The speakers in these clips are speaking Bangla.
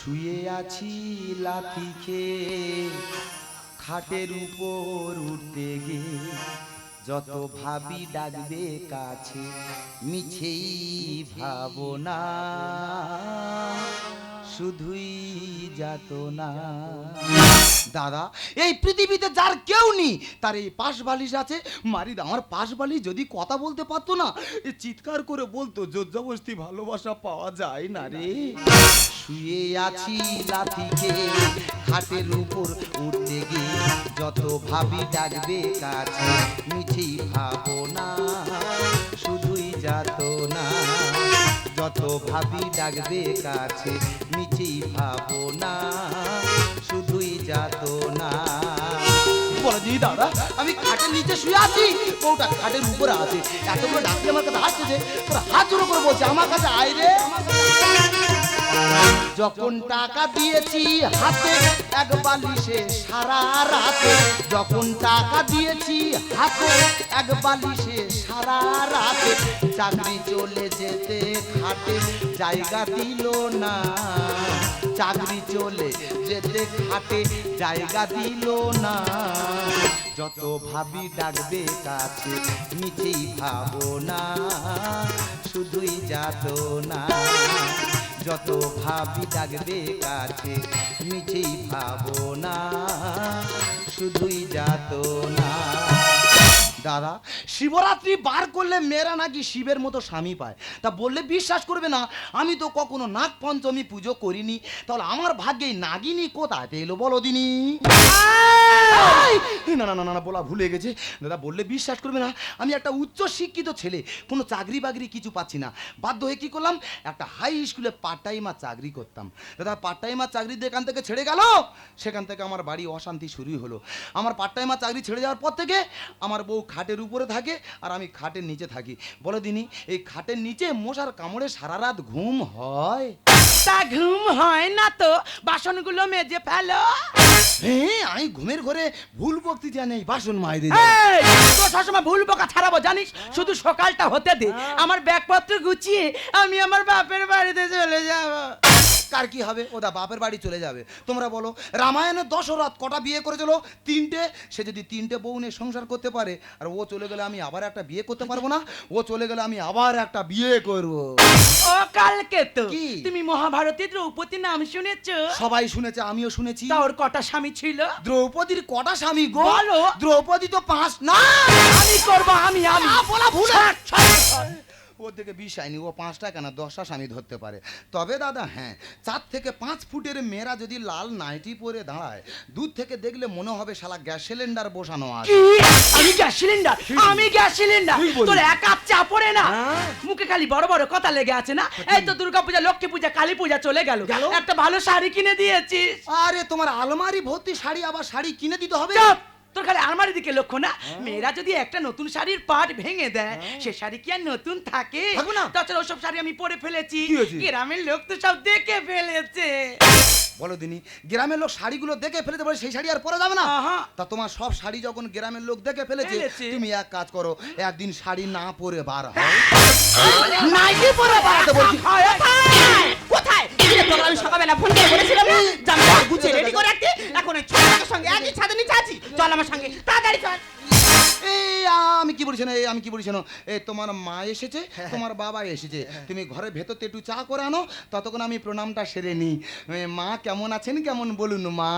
শুয়ে আছি লাথি খেয়ে খাটের উপর উঠতে গিয়ে যত ভাবি ডাকবে কাছে মিছেই ভাবনা। শুধুই যাত না। দাদা এই পৃথিবীতে যার কেউ নেই তার এই পাশ বালিশ আছে। মারিদ আমার পাশ বালিশ যদি কথা বলতে পারতো না এ চিৎকার করে বলতো জোরজবস্তি ভালোবাসা পাওয়া যায় না রে। শুয়ে আছি লাথিকে খাটের উপর উঠতে গিয়ে যত ভাবি ডাকবে কাছে মিছেই ভাবো যত ভাবি ডাকবে কাছে, মিছেই ভাবো না শুধুই যাত না বলো দাদা আমি খাটের নিচে শুয়ে আছি, বউটা খাটের উপরে আছে এত বড় ডাকলে আমার কাছে হাসছে তোরা হাত জোর করে বলছে, আমার কাছে আয় রে আমার কাছে। যখন টাকা দিয়েছি হাতে, এক বালিশে সারা রাতে। যখন টাকা দিয়েছি হাতে, এক বালিশে সারা রাতে। চাকরি চলে যেতে খাটে, জায়গা দিল না। চাকরি চলে যেতে খাটে, জায়গা দিল না। যত ভাবি ডাকবে কাছে নিচেই ভাবো না শুধুই যাত না যত ভাবি ডাকবে কাছে মিছেই ভাবো না শুধুই যাত না দাদা শিবরাত্রি বার করলে মেয়েরা নাকি শিবের মতো স্বামী পায়। তা বললে বিশ্বাস করবে না আমি তো কখনো নাগ পঞ্চমী পুজো করিনি। তাহলে আমার ভাগ্যে এই নাগিনী কোথায়? পেল বলো দিনি। না না না না বলা ভুলে গেছে। দাদা বললে বিশ্বাস করবে না আমি একটা উচ্চ শিক্ষিত ছেলে কোনো চাকরি বাকরি কিছু পাচ্ছি না। বাধ্য হয়ে কী করলাম? একটা হাই স্কুলে পার্ট টাইমার চাকরি করতাম। দাদা পার্ট টাইমার চাকরি যেখান থেকে ছেড়ে গেল? সেখান থেকে আমার বাড়ি অশান্তি শুরুই হলো। আমার পার্ট টাইমার চাকরি ছেড়ে যাওয়ার পর থেকে আমার বউ খাটের উপরে থাকে আর আমি খাটের নিচে থাকি। বলো দিনি এই খাটের নিচে মশার কামড়ে সারা রাত ঘুম হয়? তা ঘুম হয় না তো বাসনগুলো মেজে ফেলো। হ্যাঁ আমি ঘুমের ঘরে ভুল বক্তি জানি বাসন মাই দিই এই, সবসময় ভুল বকা ছাড়াবো জানিস? শুধু সকালটা হতে দে। আমার ব্যাগপত্র গুছিয়ে আমি আমার বাপের বাড়িতে চলে যাব। কার কি হবে? ওদা বাপের বাড়ি চলে যাবে। তোমরা বলো রামায়ণের দশরথ কটা বিয়ে করেছিল? তিনটে। সে যদি তিনটে বউ নিয়ে সংসার করতে পারে আর ও চলে গেলে আমি আবার একটা বিয়ে করতে পারব না? ও চলে গেলে আমি আবার একটা বিয়ে করব। ও কালকে তো কি? তুমি মহাভারতী দ্রৌপদী নাম শুনেছো? সবাই শুনেছে আমিও শুনেছি। তা ওর কটা স্বামী ছিল? দ্রৌপদীর কটা স্বামী গো? বলো। দ্রৌপদী তো পাঁচ না! আমি করব আমি আমি। বলা ভুল। ওর থেকে বিষ আইনি ও পাঁচটা কেন দশটা স্বামী ধরতে পারে। তবে দাদা হ্যাঁ চার থেকে পাঁচ ফুটের মেয়েরা যদি লাল নাইটি পরে দাঁড়ায় দূর থেকে দেখলে মনে হবে শালা গ্যাস সিলিন্ডার বসানো আছে। আমি গ্যাস সিলিন্ডার? আমি গ্যাস সিলিন্ডার। তোর একা চাপড়ে না? হ্যাঁ? মুখে খালি বড় বড় কথা লেগে আছে না? এই তো দুর্গা পূজা লক্ষ্মী পূজা কালী পূজা চলে গেল? একটা ভালো শাড়ি কিনে দিয়েছিস। আরে তোমার আলমারি ভর্তি শাড়ি আবার শাড়ি কিনে দিতে হবে? চুপ! তোর খালি আলমারি দিকে লক্ষ্য না? মেয়েরা যদি একটা নতুন শাড়ির পাট ভেঙে দেয় সে শাড়ি কি আর নতুন থাকে? তাছাড়া ওসব শাড়ি আমি পরে ফেলেছি। গ্রামের লোক তো সব দেখে ফেলেছে। বলো দিনি গ্রামের লোক শাড়িগুলো দেখে ফেলেতে পারে সেই শাড়ি আর পরে যাবে না। তা তোমার সব শাড়ি যখন গ্রামের লোক দেখে ফেলেছে। তুমি এক কাজ করো একদিন শাড়ি না পরে বার হয় নাইটি পরে বাড়াতে তোকে আমি সকালবেলা ফোন করে বলেছিলাম না? জামাটা গুছিয়ে রেডি করে রাখতে? এখন ওই ছোটটার সঙ্গে একই ছাদের নিচে আছি। চল আমার সঙ্গে। তাড়াতাড়ি চল। এই আমি কি বলছি না? এই আমি কি বলছি না? এ তোমার মা এসেছে তোমার বাবা এসেছে। তুমি ঘরের ভেতর একটু চা করে আনো ততক্ষণ আমি প্রণামটা সেরে নিই। মা কেমন আছেন? কেমন বলুন মা?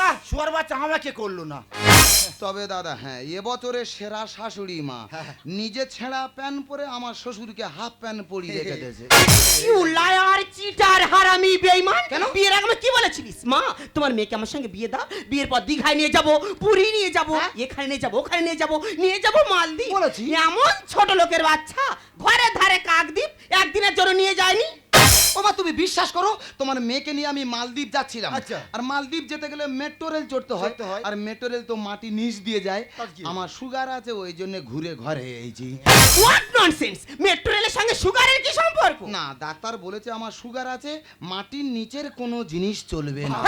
না বাচ্চা আমাকে করল না? তবে দাদা হ্যাঁ এবছরের সেরা শাশুড়ি মা। নিজে ছেঁড়া প্যান্ট পরে আমার শ্বশুরকে হাফ প্যান্ট পরিয়ে রেখে দিয়েছে লায়ার চিটার হারামি বেঈমান কেন? বিয়ের আগে কি বলেছিলিস? মা তোমার মেয়েকে আমার সঙ্গে বিয়ে দাও বিয়ের পর দীঘায় নিয়ে যাব পুরী নিয়ে যাব এখানে নিয়ে যাব ওখানে নিয়ে যাব নিয়ে যাব মালদ্বীপ। হ্যাঁ? বলেছি। এমন ছোট লোকের বাচ্চা ঘরে ধারে কাকদ্বীপ একদিনের জন্য নিয়ে যায়নি। ও মা তুমি বিশ্বাস করো তোমার মেয়েকে নিয়ে আমি মালদ্বীপ যাচ্ছিলাম। আচ্ছা। আর মালদ্বীপ যেতে গেলে মেট্রো রেল চড়তে হয় আর মেট্রো রেল তো মাটি নিচ দিয়ে যায়। আমার সুগার আছে ওই জন্য ঘুরে ঘরে এইছি হোয়াট ননসেন্স মেট্রো রেলের সঙ্গে সুগারের কি সম্পর্ক? না ডাক্তার বলেছে আমার সুগার আছে মাটির নিচের কোনো জিনিস চলবে না।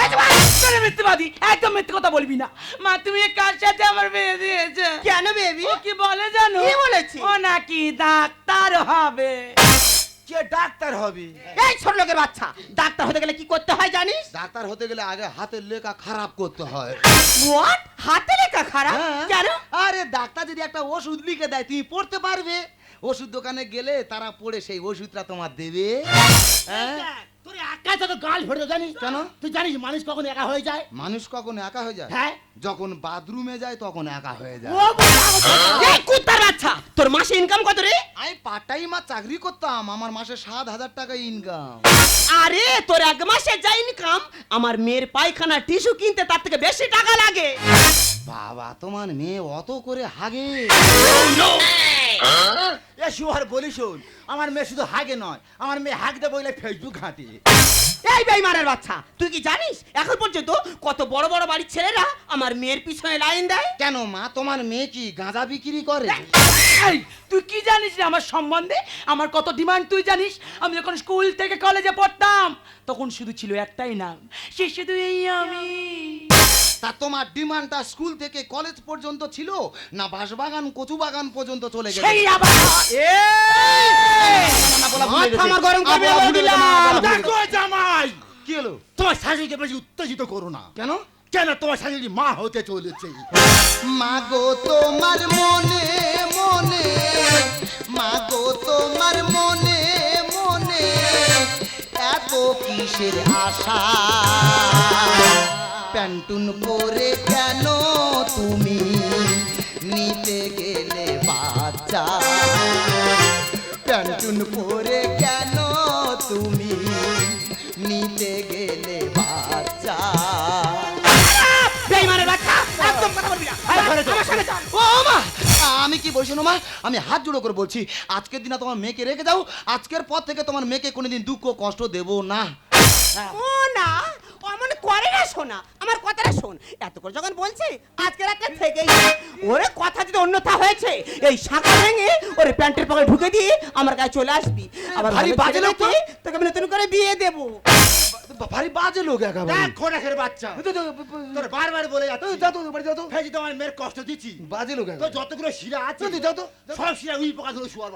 মিথ্যেবাদী একদম মিথ্যে কথা বলবি না। মা তুমি এ কার সাথে আমার বিয়ে দিয়েছে? কেন বেবি ও কি বলে জানো? কি বলেছে? ও নাকি ডাক্তার হবে। কে ডাক্তার হবে। এই ছোট লোকের বাচ্চা ডাক্তার হতে গেলে কি করতে হয় জানিস? ডাক্তার হতে গেলে আগে হাতের লেখা খারাপ করতে হয়। হোয়াট হাতে লেখা খারাপ? হ্যাঁ। কেন? আরে ডাক্তার যদি একটা ওষুধ লিখে দেয় তুমি পড়তে পারবে। ওষুধ দোকানে গেলে তারা পড়ে সেই ওষুধটা তোমার দেবে। হ্যাঁ? তোর একা তো গাল ভরে জানিস? কেন? তুই জানিস মানুষ কখন একা হয়ে যায়? মানুষ কখন একা হয়ে যায়? হ্যাঁ। যখন বাথরুমে যায় তখন একা হয়ে যায়। ও। এই কুত্তার বাচ্চা! তোর মাসে ইনকাম কত রে? আমি পার্ট টাইম আর চাকরি করতাম আমার মাসে সাত হাজার টাকা ইনকাম আরে তোর এক মাসে যা ইনকাম আমার মেয়ের পায়খানা টিস্যু কিনতে তার থেকে বেশি টাকা লাগে। বাবা তোমার মেয়ে অত করে হাগে। এ শুয়ার বলি শোন আমার মেয়ে শুধু হাগে নয় আমার মেয়ে হাগতে বইলে ফেসবুক ঘাঁটে। এই বেইমানের বাচ্চা তুই কি জানিস? এখন পর্যন্ত কত বড় বড় বাড়ির ছেলেরা আমার মেয়ের পিছনে লাইন দেয়? কেন মা তোমার মেয়ে কি গাঁজা বিক্রি করে? এই, তুই কি জানিস রে আমার সম্বন্ধে? আমার কত ডিমান্ড তুই জানিস? আমি যখন স্কুল থেকে কলেজে পড়তাম তখন শুধু ছিল একটাই নাম সে শুধু এই আমি। তা তোমার ডিমান্ডটা স্কুল থেকে কলেজ পর্যন্ত ছিল না বাঁশবাগান কচু বাগান পর্যন্ত চলে গেছে? সেই আবার মাথা আমার গরম করবে দিলাম। দেখো জামাই। কি হলো? তোমার শাশুড়িকে বেশি উত্তেজিত করো না। কেন? কেন তোমার শাশুড়ি মা হতে চলেছে? মাগো তোমার মনে মনে। মাগো তোমার মনে মনে। এত কিসের আশা? প্যান্টুন পরে কেন তুমি নিতে গেলে বাচ্চা? প্যান্টুন পরে কেন তুমি নিতে গেলে বাচ্চা? আমি কি বলছি না মা? আমি হাত জোড়ো করে বলছি আজকের দিনে তোমার মেয়েকে রেখে দাও আজকের পর থেকে তোমার মেয়েকে কোনোদিন দুঃখ কষ্ট দেব না। ও না অমন করে না শোনা আমার কথাটা শোন। এত করে যখন বলছে আজকের একটা থেকেই ওরে কথা যদি অন্যথা হয়েছে এই শাখা ভেঙে ওরে প্যান্টের পকেটে ঢুকে দিয়ে আমার কাছে চলে আসবি। আবার ভারী বাজে লোক তো। তোকে আমি নতুন করে বিয়ে দেবো। ভারী বাজে লোক একেবারে। দেখ খোরাকের বাচ্চা। তোর বারবার বলে যাচ্ছি। যা তো বাড়ি যা তো। ফেজি তোমার মেয়ের কষ্ট দিচ্ছি। বাজে লোক তো যতগুলো শিরা আছে যা তো, যা। তো, সব শিরা উই পোকা ধরে শুয়ার।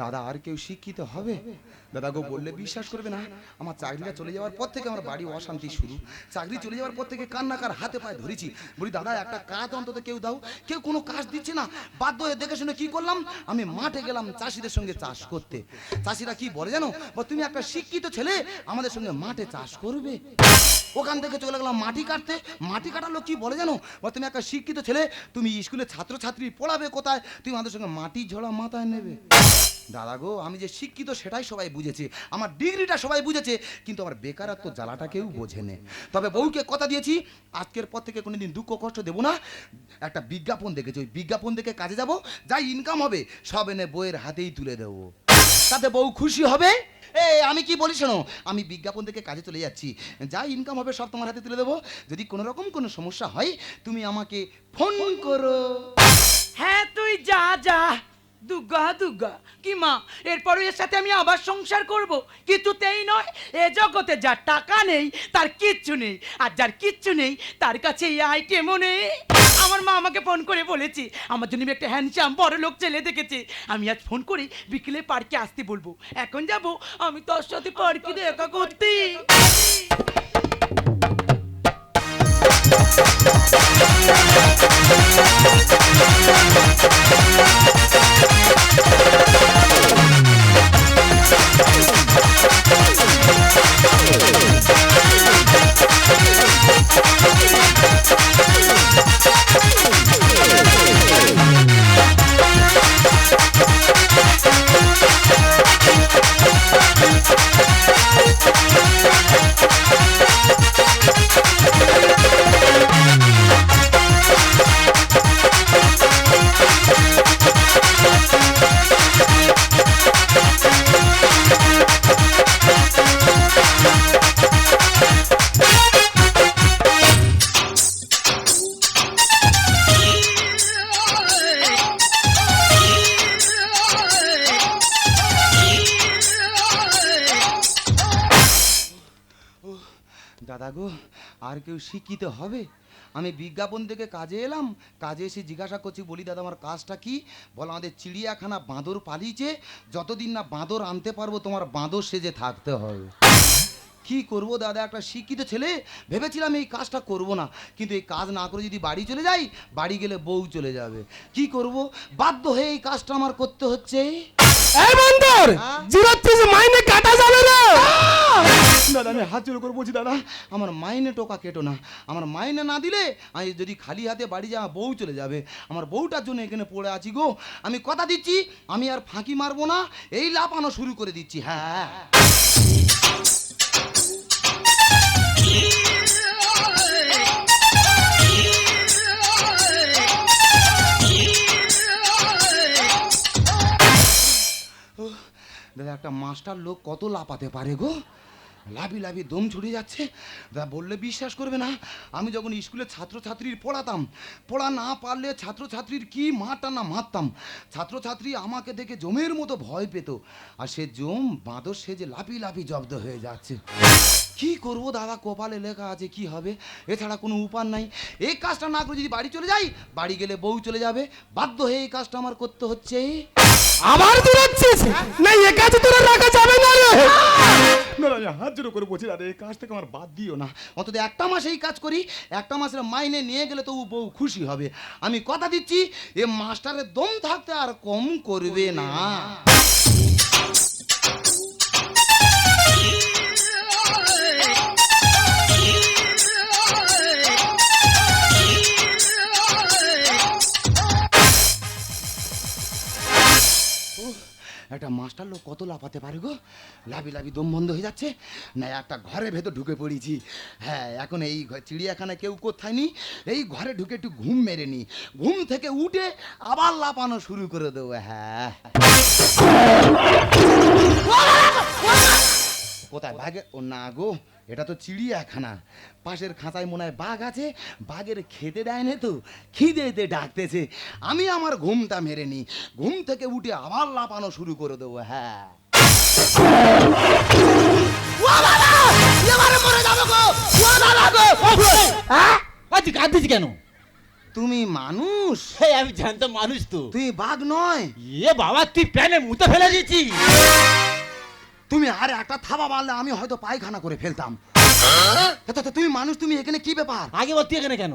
দাদা আর কেউ শিক্ষিত হবে। দাদা গো বললে, বিশ্বাস করবে না, আমার চাকরিটা চলে যাওয়ার পর থেকে আমার বাড়ি অশান্তি শুরু। চাকরি চলে যাওয়ার পর থেকে কান্নাকার হাতে পায়ে ধরেছি। বলি, দাদা, একটা কাজ অন্তত কেউ দাও। কেউ কোনো কাজ দিচ্ছে না। বাধ্য হয়ে দেখে শুনে কি করলাম? আমি মাঠে গেলাম চাষিদের সঙ্গে চাষ করতে। চাষিরা কি বলে জানো? বা তুমি একটা শিক্ষিত ছেলে, আমাদের সঙ্গে মাঠে চাষ করবে। ওখান থেকে চলে গেলাম মাটি কাটতে। মাটি কাটার লোক কি বলে জানো? বা তুমি একটা শিক্ষিত ছেলে, তুমি স্কুলে ছাত্রছাত্রী পড়াবে কোথায়? তুমি আমাদের সঙ্গে মাটি ঝোড়া মাথায় নেবে। দাদা গো আমি যে শিক্ষিত সেটাই সবাই বুঝেছে। আমার ডিগ্রিটা সবাই বুঝেছে, কিন্তু আমার বেকারত্ব জ্বালাটা কেউ বোঝেনে তবে বউকে কথা দিয়েছি, আজকের পর থেকে কোনোদিন দুঃখ কষ্ট দেবো না। একটা বিজ্ঞাপন দেখেছি, ওই বিজ্ঞাপন দেখে কাজে যাব যাই ইনকাম হবে, সব এনে বইয়ের হাতেই তুলে দেবো। তাতে বউ খুশি হবে? এ, আমি কি বলি শোনো, আমি বিজ্ঞাপন থেকে কাজে চলে যাচ্ছি। যা ইনকাম হবে, সব তোমার হাতে তুলে দেবো। যদি কোনো রকম কোনো সমস্যা হয়, তুমি আমাকে ফোন করো। হ্যাঁ তুই যা যা। দুর্গা দুর্গা কি মা এরপর এর সাথে আমি আবার সংসার করব? কিছুতেই নয়, এ জগতে যার টাকা নেই, তার কিচ্ছু নেই। আর যার কিচ্ছু নেই, তার কাছে এই আইটেমও নেই। আমার মা আমাকে ফোন করে বলেছে, আমার জন্য একটা হ্যান্ডসাম বড় লোক ছেলে দেখেছে। আমি আজ ফোন করে বিকেলে পার্কে আসতে বলব। এখন যাব, আমি তোর সাথে পার্কে দেখা করতে। দাদা গো, আর কেউ শিক্ষিত হবে? আমি বিজ্ঞাপন থেকে কাজে এলাম, কাজে এসে জিজ্ঞাসা করছি, বলি, দাদা, আমার কাজটা কি? বলো, আমাদের চিড়িয়াখানা বাঁদর পালিয়েছে, যতদিন না বাঁদর আনতে পারব, তোমার বাঁদর সেজে থাকতে হবে। কি করব দাদা? একটা শিক্ষিত ছেলে। ভেবেছিলাম এই কাজটা করব না। কিন্তু এই কাজ না করে যদি বাড়ি চলে যাই বাড়ি গেলে বউ চলে যাবে। কি করব? বাধ্য হয়ে এই কাজটা আমার করতে হচ্ছে। এই বন্দর! হ্যাঁ? মাইনে কাটা যাবে না! দাদা আমি হাত জোর করে বলছি দাদা আমার মাইনে টোকা কেটো না। আমার মাইনে না দিলে আমি যদি খালি হাতে বাড়ি যাওয়া বউ চলে যাবে। আমার বউটার জন্য এখানে পড়ে আছি গো। আমি কথা দিচ্ছি আমি আর ফাঁকি মারবো না। এই লাফানো শুরু করে দিচ্ছি হ্যাঁ। একটা মাস্টার লোক কত লাপাতে পারে গো? লাভি লাভি দম ছড়িয়ে যাচ্ছে। দাদা বললে বিশ্বাস করবে না। আমি যখন স্কুলে ছাত্রছাত্রীর পড়াতাম পড়া না পারলে ছাত্রছাত্রীর কি মারটা না মারতাম। ছাত্রছাত্রী আমাকে দেখে জমের মতো ভয় পেত। আর সে জম বাঁদর সে যে লাফি লাফি জব্দ হয়ে যাচ্ছে। কি করব দাদা? কপালে লেখা আছে কি হবে? এছাড়া কোনো উপায় নাই। এই কাজটা না করে যদি বাড়ি চলে যাই বাড়ি গেলে বউ চলে যাবে। বাধ্য হয়ে এই কাজটা আমার করতে হচ্ছে। আবার দূরাচ্ছিস না এ কাছে তোরা রাখা যাবে না রে। না না হাত এই কাজ আমার বাদ দিও না। অন্তত একটা মাস কাজ করি, একটা মাসের মাইনে নিয়ে গেলে তবু খুশি হবে। আমি কথা দিচ্ছি, এ মাস্টারের দম থাকতে আর কম করবে না। একটা মাস্টার লোক কত লাফাতে পারে গো? লাভি লাভি দম বন্ধ হয়ে যাচ্ছে। না, একটা ঘরে ভেতর ঢুকে পড়েছি। হ্যাঁ এখন এই চিড়িয়াখানা কেউ কোথায় নি এই ঘরে ঢুকে একটু ঘুম মেরে নি। ঘুম থেকে উঠে আবার লাফানো শুরু করে দেবো। হ্যাঁ। কোথায়? ভাগে ও না গো। এটা তো চিড়িয়াখানা। পাশের খাঁচায় মনে হয় বাঘ আছে বাঘের খেতে দেয় না তো খিদেতে ডাকতেছে। আমি আমার ঘুমটা মেরে নি ঘুম থেকে উঠে আবার লাপানো শুরু করে দেবো হ্যাঁ। কাঁদতেছি কেন? তুমি মানুষ? আমি জানতাম মানুষ তো। তুই বাঘ নয়। এ বাবা তুই প্যানে মুতে ফেলে দিয়েছিস। তুমি আর একটা থাবা মারলে আমি হয়তো পায়খানা করে ফেলতাম। তুমি মানুষ তুমি এখানে কি ব্যাপার আগে বল তুই এখানে কেন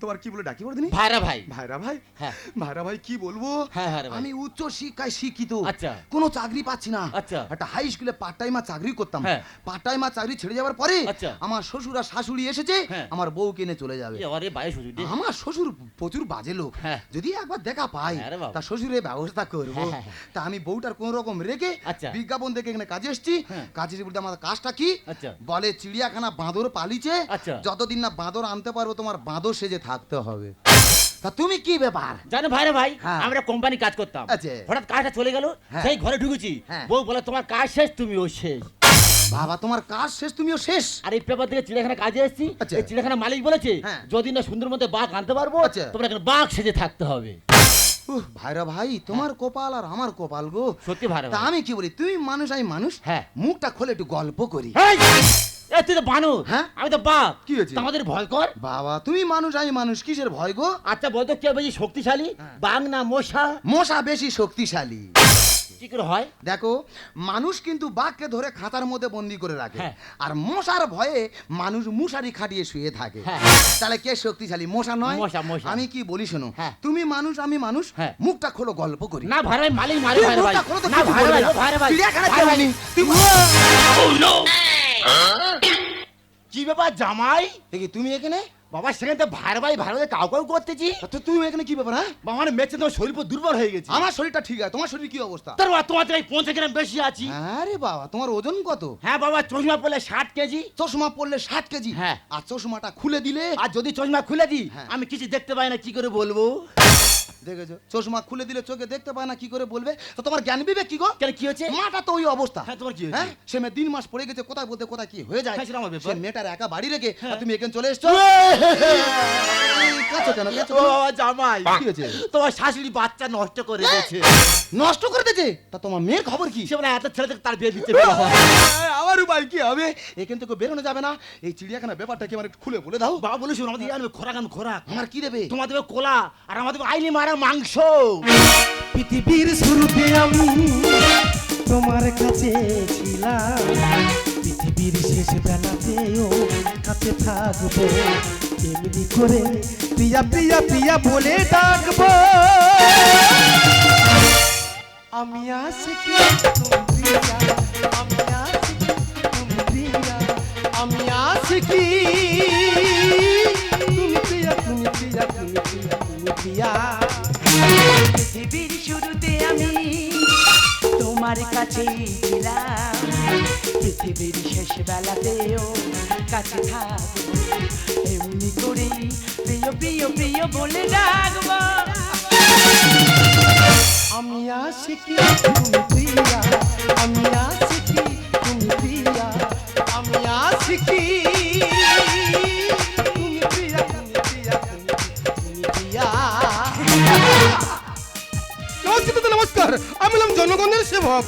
তোমার কি বলে ডাকি বলদিনি ভাইরা ভাই ভাইরা ভাই হ্যাঁ। ভাইরা ভাই কি বলব হ্যাঁ, হ্যাঁ। আমি উচ্চ শিক্ষায় শিক্ষিত আচ্ছা। কোনো চাকরি পাচ্ছি না আচ্ছা। একটা হাই স্কুলে পার্ট চাকরি করতাম হ্যাঁ। পার্ট টাইমার চাকরি ছেড়ে যাওয়ার পরে আচ্ছা। আমার শ্বশুর আর শাশুড়ি এসেছে হ্যাঁ। আমার বউ কিনে চলে যাবে আরে আমার শ্বশুর প্রচুর বাজে লোক হ্যাঁ। যদি একবার দেখা পাই হ্যাঁ তা শ্বশুরের ব্যবস্থা করব হ্যাঁ, হ্যাঁ, হ্যাঁ। তা আমি বউটার কোন রকম রেখে আচ্ছা। বিজ্ঞাপন দেখে এখানে কাজে এসেছি হ্যাঁ। কাজে বলতে আমার কাজটা কি আচ্ছা। বলে চিড়িয়াখানা বাঁদর পালিছে আচ্ছা। যতদিন না বাঁদর আনতে পারব তোমার বাঁদর সেজে থাকতে হবে তা তুমি কি ব্যাপার জানো ভাইরা ভাই হ্যাঁ। আমরা কোম্পানি কাজ করতাম আচ্ছা। হঠাৎ কাজটা চলে গেল হ্যাঁ। সেই ঘরে ঢুকেছি হ্যাঁ। বউ বলে তোমার কাজ শেষ তুমিও শেষ বাবা তোমার কাজ শেষ তুমিও শেষ আর এই পেপার থেকে চিড়িয়াখানা কাজে এসেছি আচ্ছা। এই চিড়িয়াখানা মালিক বলেছে। যদি না সুন্দর মতো বাঘ আনতে পারব। তোমরা এখানে বাঘ সেজে থাকতে হবে উহ, ভাইরা ভাই তোমার কপাল আর আমার কপাল গো সত্যি ভাইরা ভাই আমি কি বলি তুমি মানুষ আমি মানুষ হ্যাঁ। মুখটা খোলে একটু গল্প করি! এ তুই তো বানর। হ্যাঁ? আমি তো বাঘ। কি হয়েছে? আমাদের ভয় কর। বাবা তুমি মানুষ আমি মানুষ কিসের ভয় গো? আচ্ছা বলতো কে বেশি শক্তিশালী? হ্যাঁ। বাঘ না মশা? মশা বেশি শক্তিশালী। কি করে হয়? দেখো মানুষ কিন্তু বাঘকে ধরে খাঁচার মধ্যে বন্দি করে রাখে। হ্যাঁ। আর মশার ভয়ে মানুষ মশারি খাটিয়ে শুয়ে থাকে। হ্যাঁ। তাহলে কে শক্তিশালী? মশা নয়। মশা, মশা। আমি কি বলি শোনো? হ্যাঁ। তুমি মানুষ আমি মানুষ হ্যাঁ। মুখটা খোলো গল্প করি। না ভাই ভাই মালিক মারে ভাই ভাই মুখটা খোলো তো না কিছু ভাই ভাই কি ব্যাপার জামাই? দেখি তুমি এখানে? বাবা সেখানে তো ভাই ভাই ভাই ভাই কাউ কাউ করতেছি। তো তুমি এখানে কি ব্যাপার হ্যাঁ? বাবা আমার মেয়েছে তোমার শরীর দুর্বল হয়ে গেছে। আমার শরীরটা ঠিক আছে তোমার শরীর কি অবস্থা? তোর বাবা তোমার থেকে পৌঁছে গ্রাম বেশি আছি। আরে বাবা তোমার ওজন কত? হ্যাঁ বাবা চশমা পড়লে ষাট কেজি। চশমা পড়লে ষাট কেজি? হ্যাঁ। আর চশমাটা খুলে দিলে? আর যদি চশমা খুলে দিই হ্যাঁ। আমি কিছু দেখতে পাই না কি করে বলব? দেখেছ? চশমা খুলে দিলে চোখে দেখতে পায় না কি করে বলবে? তো তোমার জ্ঞান বিবেক কি গো? কেন কি হচ্ছে মাটা তো ওই অবস্থা। হ্যাঁ, তোমার কি হয়েছে? হ্যাঁ? সে মেয়ে তিন মাস পড়ে গেছে কোথায় বলতে কোথায় কি হয়ে যায়? হ্যাঁ, সে মেয়েটার একা বাড়ি রেখে হ্যাঁ। তুমি এখানে চলে এসছো? কাঁচো কেন? কাঁচো ও জামাই। কি হয়েছে? তোমার শাশুড়ি বাচ্চা নষ্ট করে দিয়েছে। নষ্ট করে দিয়েছে? তা তোমার মেয়ের খবর কি? সে বলে এত ছেলে থেকে তার বিয়ে আমার উপায় কি হবে? এখান থেকে বেরোনো যাবে না। এই চিড়িয়াখানা ব্যাপারটা কি আমার খুলে বলে দাও। বাবা আমাদের আনবে খোরাক আনবে খোরাক। আমার কি দেবে? তোমার দেবে কোলা আর আমাদের আইনি মারা মাংস। পৃথিবীর শুরুতে আমি তোমার কাছে ছিলাম। পৃথিবীর শেষ বেলাতেও কাছে থাকব। এমনি করে প্রিয়া প্রিয়া প্রিয়া বলে ডাকবো। আমি প্রিয়া, আমি আমি আশিকি তুমি প্রিয়া তুমি প্রিয়া তুমি প্রিয়া তুমি প্রিয়া। পৃথিবীর শুরুতে আমি তোমার কাছেই ছিলাম পৃথিবীর শেষ বেলাতেও কাছে থাকব এমনি করে প্রিয় প্রিয় প্রিয় বলে ডাকবো। আমি আশিকি তুমি প্রিয়া। আমি আশিকি তুমি প্রিয়া। আমি আশিকি নমস্কার, আমি জনগণের সেবক।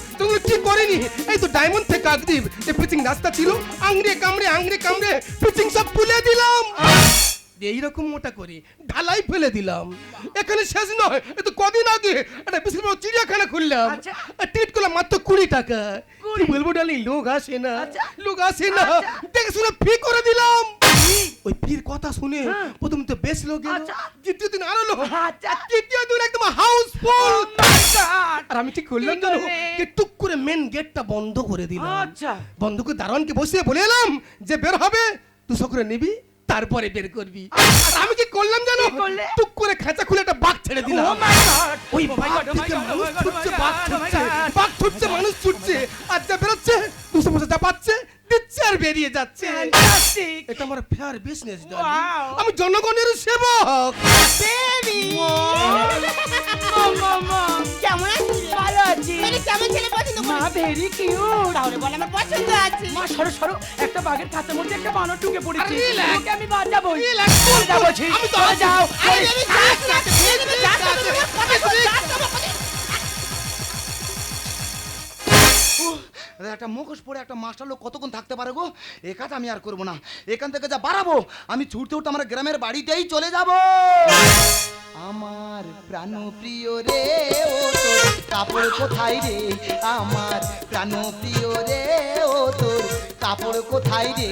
করিনি। এই তো ডায়মন্ড থেকে কাকদ্বীপ যে পিচিং রাস্তা ছিল। আংড়ে কামড়ে আংড়ে কামড়ে পিচিং সব তুলে দিলাম। এইরকম মোটা করে ঢালাই ফেলে দিলাম। এখানে শেষ নয় এ তো কদিন আগে একটা বিশাল বড় চিড়িয়াখানা খুললাম। আচ্ছা। টিকিট করলাম মাত্র কুড়ি টাকা। কি বলব ডালি লোক আসে না। আচ্ছা। লোক আসে না। দেখে শুনে ফি করে দিলাম। ওই ফির কথা শুনে প্রথম তো বেশ লোক এলো। আচ্ছা। দ্বিতীয় দিন আরও লোক। আচ্ছা। তৃতীয় দিন একদম হাউসফুল আর আমি ঠিক করলাম জানো যে টুক করে মেন গেটটা বন্ধ করে দিলাম। আচ্ছা। বন্ধ করে দারোয়ানকে বসিয়ে বলে এলাম যে বের হবে দুশো করে নিবি তারপরে বের করবি। আর আমি কি করলাম জানো? টুক করে খাঁচা খুলে একটা বাঘ ছেড়ে দিলাম। Oh! ওই Oh বাঘ oh থেকে oh মানুষ oh ছুটছে বাঘ oh ছুটছে। বাঘ ছুটছে মানুষ ছুটছে। আর যা বেরোচ্ছে দুশো পয়সা যা পাচ্ছে বেরিয়ে যাচ্ছে! এটা আমার ফেয়ার বিজনেস আমি জনগণের সেবক। বেবি কেমন আছিস? ভালো আছি। মানে কেমন ছেলে পছন্দ মা ভেরি কিউট তাহলে বল আমার পছন্দ আছে। মা সরো সরো। একটা বাঘের খাতার মধ্যে একটা বানর ঢুকে পড়েছে। ওকে আমি বাঁচাবো Relax, আমি তো যাও আরে বেবি যাস না বেবি একটা মুখোশ পরে একটা মাস্টার লোক কতক্ষণ থাকতে পারে গো? এ কাজ আমি আর করব না। এখান থেকে যা বাড়াবো, আমি ছুটতে উঠতে আমার গ্রামের বাড়িতেই চলে যাব। আমার প্রাণ প্রিয় রে, ও তোর কাপড় কোথায় রে? আমার প্রাণ প্রিয় রে, ও তোর কাপড় কোথায় রে?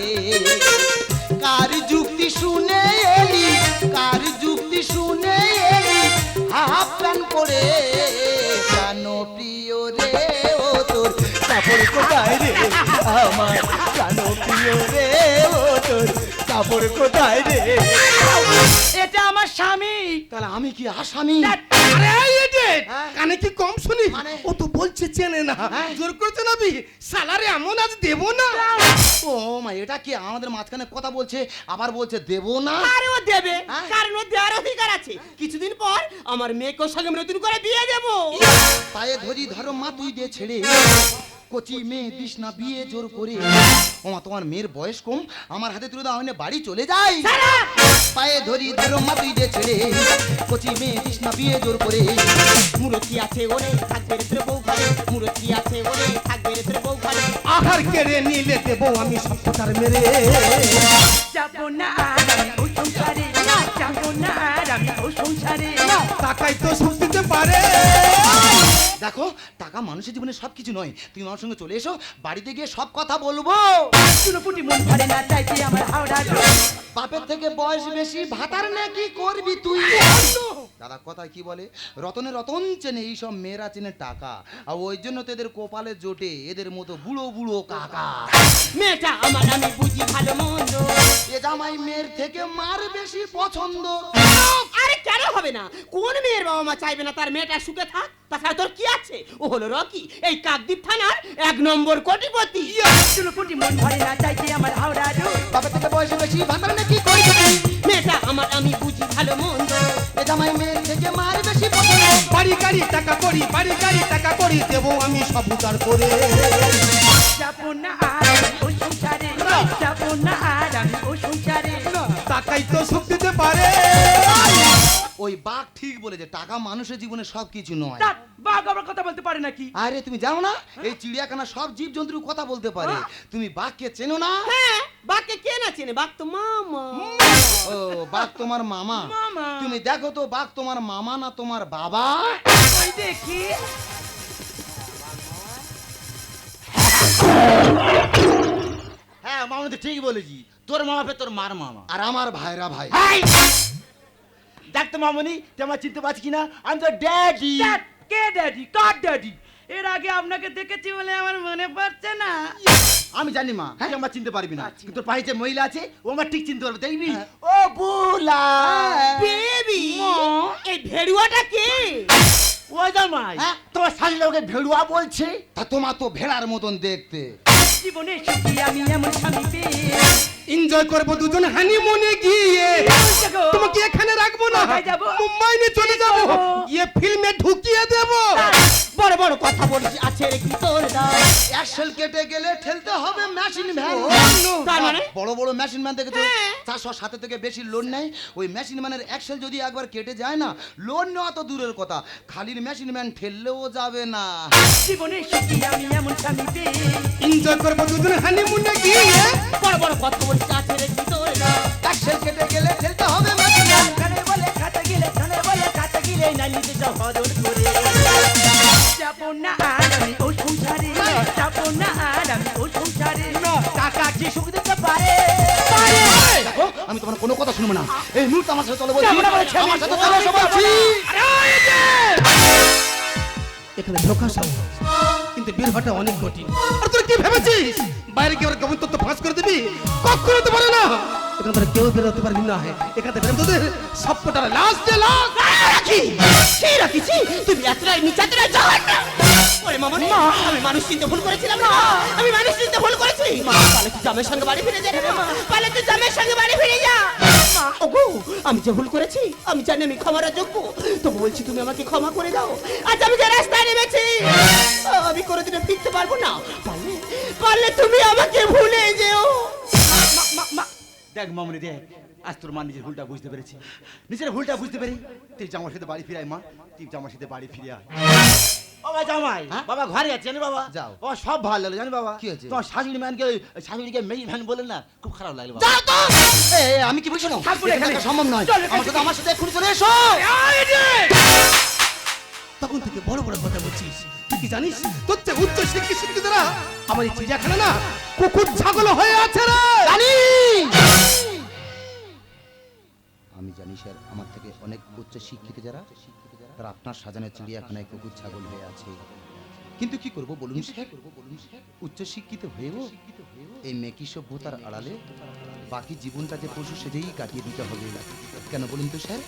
কার যুক্তি শুনে এলি? কার যুক্তি শুনে এলি? হাফ প্রাণ পরে প্রাণ প্রিয় রে কাপড় কোথায় রে? আমার প্রিয় রে ও তোর কাপড় কোথায় রে? এটা আমার স্বামী। তাহলে আমি কি আসামি? আরে হ্যাঁ? কানে কি কম শুনি? মানে? ও তো বলছে চেনে না। হ্যাঁ? জোর করছে না বি সালারে এমন আজ দেবো না। ও মা এটা কি আমাদের মাঝখানে কথা বলছে আবার বলছে দেবো না? আরে ও দেবে হ্যাঁ? কারণ ও দেওয়ার অধিকার আছে। কিছুদিন পর আমার মেয়েকে সঙ্গে নতুন করে বিয়ে দেবো। পায়ে ধরি ধরো মা তুই দে ছেড়ে। কচি মেয়ে দিস না বিয়ে জোর করে। তোমার মেয়ের বয়স কম আমার হাতে তুলে দাও বাড়ি চলে যাই। পায়ে ধরি ধরো মা তুই দে ছেড়ে। কচি মেয়ে কৃষ্ণা বিয়ে জোর করে। মুরতি আছে ওরে থাকবে রে তোর বউ ঘরে। মুরতি আছে ওরে থাকবে রে তোর বউ ঘরে। আহার কেড়ে নিলে দেবো আমি সব প্রকার মেরে। যাব না ওই সংসারে যাব না আর আমি ওই সংসারে। তাকাই তো সুস্থিতে পারে। দেখো টাকা মানুষের জীবনে সব কিছু নয়। তুমি আমার সঙ্গে চলে এসো বাড়িতে গিয়ে সব কথা বলব। চুনোপুটি মন ভরে না চাইছে আমার হাওড়া বাপের থেকে বয়স বেশি ভাতার নাকি করবি তুই? দাদা কথা কি বলে? রতনে রতন চেনে এইসব মেয়েরা চেনে টাকা আর ওই জন্য তো এদের কপালে জোটে এদের মতো বুড়ো বুড়ো কাকা। মেয়েটা আমার আমি বুঝি ভালো মন্দ। এ জামাই মেয়ের থেকে মার বেশি পছন্দ। আরে কেন হবে না? কোন মেয়ের বাবা মা চাইবে না তার মেয়েটা সুখে থাক? তাছাড়া তোর কি আছে? ও হলো রকি এই কাকদ্বীপ থানার এক নম্বর কোটিপতি। চুনোপুটি মন ভরে না চাইছে আমার হাওড়া বাপের থেকে বয়স বেশি ভাতার না কি করবি মেয়েটা আমার আমি বুঝি ভালো মন্দ। জামাই মেয়ের থেকে মার বেশি বাড়ি গাড়ি টাকা করি, বাড়ি গাড়ি টাকা করি, দেবো আমি সব উদার করে। বাঘ ঠিক বলেছে টাকা মানুষের জীবনে সব কিছু নয়। তা, বাঘ আবার কথা বলতে পারে নাকি? আরে তুমি জানো না? এই চিড়িয়াখানা সব জীব জন্তুর কথা বলতে পারে। তুমি বাঘকে চেনো না? হ্যাঁ বাঘকে কে না চেনে? বাঘ তো মামা। ও বাঘ তোমার মামা। মামা। তুমি দেখো তো বাঘ তোমার মামা না তোমার বাবা? ওই দেখি। হ্যাঁ মামা তো ঠিক বলেছি। তোর মামা পে তোর মার মামা। আর আমার ভাইরা ভাই। দেখ তো মামনি তুই আমার চিনতে পারছিস কিনা? আমি তো ড্যাডি কে ড্যাডি কার ড্যাডি এর আগে আপনাকে দেখেছি বলে আমার মনে পড়ছে না। আমি জানি মা হ্যাঁ? তুই আমার চিনতে পারবি না। আচ্ছা। কিন্তু পাশে যে মহিলা আছে ও আমার ঠিক চিনতে পারবে দেখবি? হ্যাঁ। ও বুলা। বেবি। মা। এই ভেড়ুয়াটা কে? ওই জামাই হ্যাঁ? তোমার শাশুড়ি ওকে ভেড়ুয়া বলছে? তা তোমার তো ভেড়ার মতন দেখতে। জীবনে সুখী আমি এমন স্বামী পেয়ে এনজয় করব দুজন হানিমুনে গিয়ে। তোমাকে এখানে রাখব না যাব? মুম্বাই নিয়ে চলে যাব যাব। গিয়ে ফিল্মে ঢুকিয়ে দেবো বড় বড় কথা বলিস আছে রে কি তোর দাও অ্যাক্সেল কেটে গেলে ঠেলতে হবে মেশিন ভ্যান তার মানে? বড় বড় মেশিন ম্যান দেখেছ? হ্যাঁ। চারশো সাথে থেকে বেশি লোন নেয়। ওই মেশিন ম্যানের অ্যাক্সেল যদি একবার কেটে যায় না লোন নেওয়া তো দূরের কথা। খালির মেশিন ম্যান ঠেললেও যাবে না। জীবনে সুখী আমি এমন স্বামী এনজয় করব দুজন হানিমুনে গিয়ে বড় বড় কথা বলিস আছে রে কি তোর দাও অ্যাক্সেল কেটে গেলে ঠেলতে হবে শুনব না। এই মুহূর্তে আমার সাথে চলো বলছি। আমার সাথে চলো এসো বলছি এখানে ঢোকা সহজ কিন্তু বের হওয়াটা অনেক কঠিন। আর তোরা কি ভেবেছিস? বাইরে গিয়ে ওরা গোপন তথ্য ফাঁস করে দিবি? কখনো তো পারে না। এখানে তোরা কেউ বেরোতে পারবি না। এখান থেকে তোদের সবকটার লাস্ট যে লাস্ট রাখি! কি রাখিছি তুমি এতটাই নিচাতরা যাও না। ওরে মামা আমি মানুষ চিনতে ভুল করেছিলাম না। আমি মানুষ চিনতে ভুল করেছি। পালে তুই জামের সঙ্গে বাড়ি ফিরে যা পালে তুই জামের সঙ্গে বাড়ি ফিরে যা। ওগো আমি যে ভুল করেছি আমি জানি আমি ক্ষমার যোগ্য। তো বলছি তুমি আমাকে ক্ষমা করে দাও। আজ আমি যে রাস্তায় নেমেছি আমি কোনোদিনও ফিরতে পারব না। পারলে পারলে তুমি আমাকে ভুলে যেও। দেখ মামনি দেখ আজ তোর মা নিজের ভুলটা বুঝতে পেরেছি। নিজের ভুলটা বুঝতে পেরে তুই জামার সাথে বাড়ি ফিরাই মা। তুই জামার সাথে বাড়ি ফিরে আয়। বাবা জামাই হ্যাঁ? বাবা ঘরে আছে জানি বাবা। যাও। বাবা সব ভালো লাগল জানি বাবা। কি হয়েছে? তোমার শাশুড়ি ম্যানকে শাশুড়িকে মেয়ে ভ্যান বলে না খুব খারাপ লাগল যাও তো! আমি কি বলছি না। সম্ভব নয়। আমার সাথে আমার সাথে এক্ষুনি চলে এসো। তখন থেকে বড় বড় কথা বলছিস। তুই কি জানিস? তোর চেয়ে উচ্চ শিক্ষিত শিক্ষিতরা আমার এই চিড়িয়াখানা না কুকুর ছাগল হয়ে আছে রে! জানি! আমি জানি স্যার আমার থেকে অনেক উচ্চ শিক্ষিত যারা তারা আপনার সাজানো চিড়িয়াখানায় কুকুর ছাগল হয়ে আছে। কিন্তু কি করব বলুন উচ্চ শিক্ষিত হয়েও এই মেকি সভ্যতার আড়ালে বাকি জীবনটা যে পশু সেজেই কাটিয়ে দিতে হবে। কেন বলুন তো স্যার?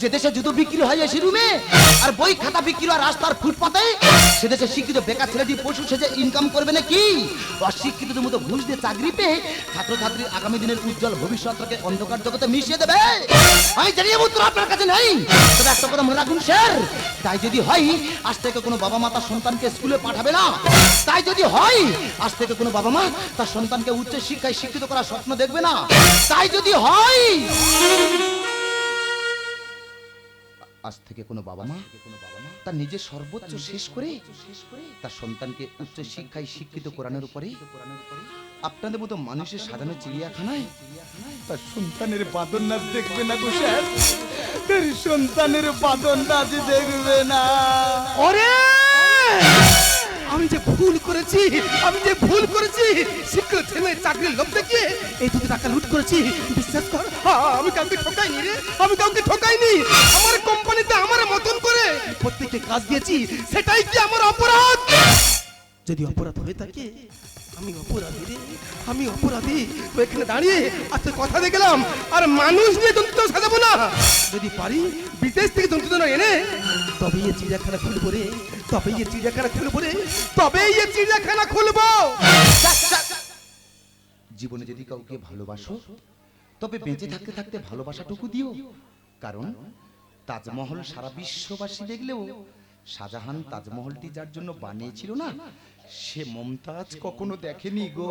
যে দেশে জুতো বিক্রি হয় এসি রুমে, আর বই খাতা বিক্রি হয় রাস্তার ফুটপাতে, সে দেশে শিক্ষিত বেকার ছেলেটি পশু সেজে ইনকাম করবে না অশিক্ষিতদের মতো ঘুষ দিয়ে চাকরি পেয়ে ছাত্রছাত্রী আগামী দিনের উজ্জ্বল ভবিষ্যৎকে অন্ধকার জগতে মিশিয়ে দেবে। আমি জানিয়ে উত্তর আপনার কাছে নেই। তবে একটা কথা মনে রাখুন, স্যার, তাই যদি হয়, আজ থেকে কোনো বাবা মা তার সন্তানকে স্কুলে পাঠাবে না। তাই যদি হয়, আজ থেকে কোনো বাবা মা তার সন্তানকে উচ্চ শিক্ষায় শিক্ষিত করার স্বপ্ন দেখবে না। তাই যদি হয় আজ থেকে কোনো বাবা মা তার নিজের সর্বোচ্চ শেষ করে তার সন্তানকে উচ্চ শিক্ষায় শিক্ষিত করানোর উপরে আপনাদের মতো মানুষের সাজানো চিড়িয়াখানায় তার সন্তানের বাদন নাচ দেখবে না গো স্যার তার সন্তানের বাদন নাচ দেখবে না। ওরে আমি যে ভুল করেছি, আমি যে ভুল করেছি শিক্ষক ছেলে চাকরির লোভ দেখিয়ে এই দুটো টাকা লুট করেছি। বিশ্বাস কর আমি কাউকে ঠকাইনি রে, আমি কাউকে ঠকাইনি। আমার কোম্পানিতে আমার মতন করে প্রত্যেককে কাজ দিয়েছি, সেটাই কি আমার অপরাধ? যদি অপরাধ হয়ে থাকে আমি অপরাধী রে, আমি অপরাধী। তো এখানে দাঁড়িয়ে আজকে কথা দিয়ে গেলাম। আর মানুষ নিয়ে জন্তু সাজাবো না। যদি পারি, বিদেশ থেকে জন্তু এনে, তবে এই চিড়িয়াখানা খুলবো রে, তবে এই চিড়িয়াখানা খুলবো রে, তবে এই চিড়িয়াখানা খুলবো। জীবনে যদি কাউকে ভালোবাসো, তবে বেঁচে থাকতে থাকতে ভালোবাসাটুকু দিও। কারণ তাজমহল সারা বিশ্ববাসী দেখলেও শাহজাহান তাজমহলটি যার জন্য বানিয়েছিল না, সে মমতাজ কখনো দেখেনি গো।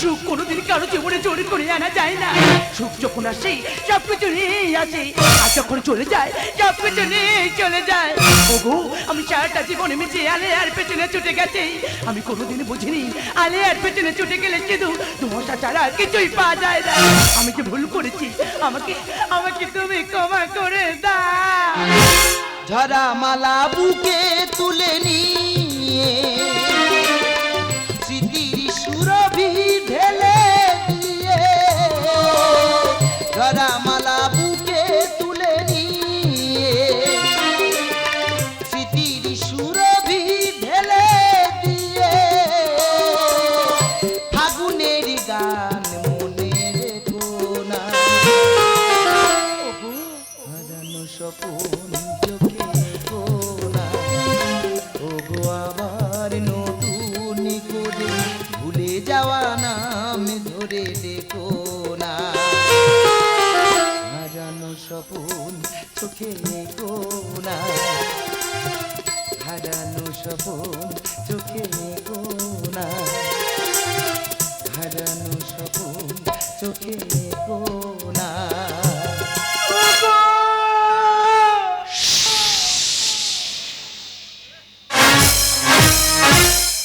সুখ কোনোদিন কারও জীবনে জোর করে আনা যায় না। সুখ যখন আসে, সব কিছু নিয়ে আসে আর যখন চলে যায়, সব কিছু নিয়ে চলে যায়। ওগো আমি সারাটা জীবনে মিশে আলে আর পেছনে ছুটে গেছে। আমি কোনোদিন বুঝিনি, আলে আর পেছনে ছুটে গেলে শুধু তোমাশা ছাড়া কিছুই পাওয়া যায় না। আমি যে ভুল করেছি, আমাকে আমাকে তুমি ক্ষমা করে দাও। ঝরা মালা বুকে তুলে নিয়ে